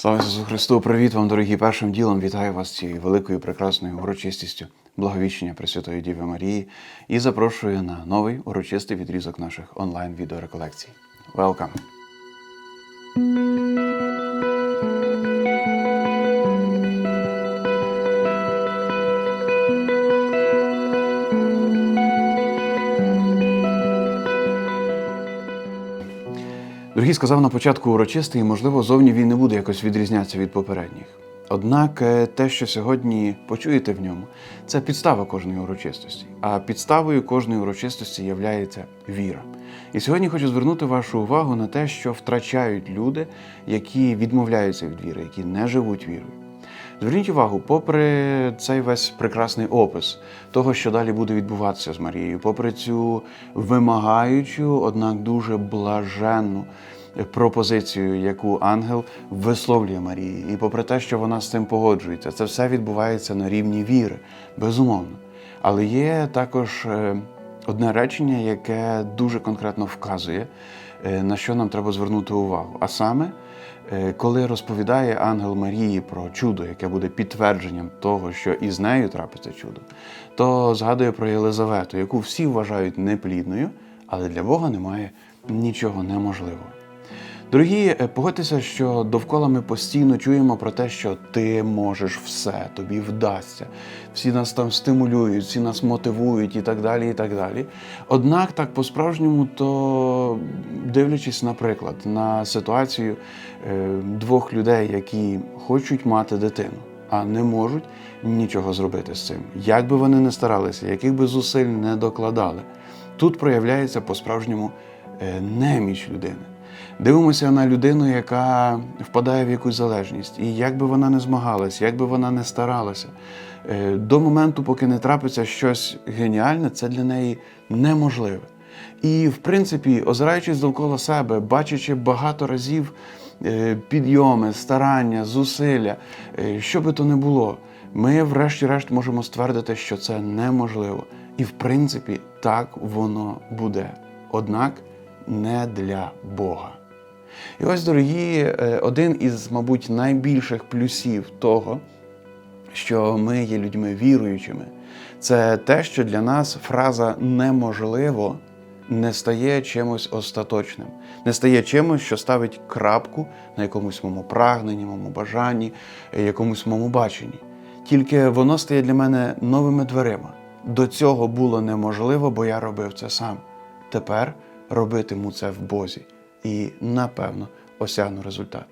Слава Ісусу Христу! Привіт вам, дорогі! Першим ділом вітаю вас цією великою прекрасною урочистістю благовіщення Пресвятої Діви Марії і запрошую на новий урочистий відрізок наших онлайн відеореколекцій. Welcome! Дорогі сказав на початку урочистий, і, можливо, зовні він не буде якось відрізнятися від попередніх. Однак е, те, що сьогодні почуєте в ньому, це підстава кожної урочистості. А підставою кожної урочистості є віра. І сьогодні хочу звернути вашу увагу на те, що втрачають люди, які відмовляються від віри, які не живуть вірою. Зверніть увагу, попри цей весь прекрасний опис того, що далі буде відбуватися з Марією, попри цю вимагаючу, однак дуже блаженну пропозицію, яку ангел висловлює Марії, і попри те, що вона з цим погоджується, це все відбувається на рівні віри, безумовно. Але є також е, одне речення, яке дуже конкретно вказує, е, на що нам треба звернути увагу. А саме, е, коли розповідає ангел Марії про чудо, яке буде підтвердженням того, що із нею трапиться чудо, то згадує про Єлизавету, яку всі вважають неплідною, але для Бога немає нічого неможливого. Дорогі, е, погодьтеся, що довкола ми постійно чуємо про те, що ти можеш все, тобі вдасться. Всі нас там стимулюють, всі нас мотивують і так далі. і так далі. Однак, так по-справжньому, то дивлячись, наприклад, на ситуацію е, двох людей, які хочуть мати дитину, а не можуть нічого зробити з цим. Як би вони не старалися, яких би зусиль не докладали, тут проявляється по-справжньому е, неміч людини. Дивимося на людину, яка впадає в якусь залежність, і як би вона не змагалася, як би вона не старалася, е, до моменту, поки не трапиться щось геніальне, це для неї неможливе. І, в принципі, озираючись довкола себе, бачачи багато разів е, підйоми, старання, зусилля, е, що би то не було, ми, врешті-решт, можемо ствердити, що це неможливо. І, в принципі, так воно буде. Однак не для Бога. І ось, дорогі, е, один із, мабуть, найбільших плюсів того, що ми є людьми віруючими, це те, що для нас фраза неможливо не стає чимось остаточним, не стає чимось, що ставить крапку на якомусь моєму прагненні, моєму бажанні, е, якомусь моєму баченні. Тільки воно стає для мене новими дверима. До цього було неможливо, бо я робив це сам. Тепер робитиму це в Бозі і, напевно, осягну результат.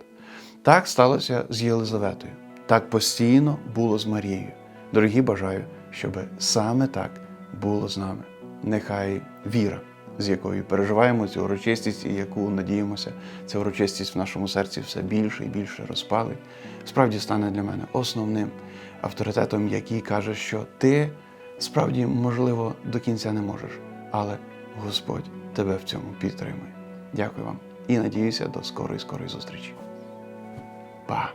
Так сталося з Єлизаветою. Так постійно було з Марією. Дорогі, бажаю, щоб саме так було з нами. Нехай віра, з якою переживаємо цю урочистість і яку надіємося, ця урочистість в нашому серці все більше і більше розпалить, справді стане для мене основним авторитетом, який каже, що ти справді, можливо, до кінця не можеш, але Господь тебе в цьому підтримує. Дякую вам і надіюся до скорої скорої зустрічі. Па!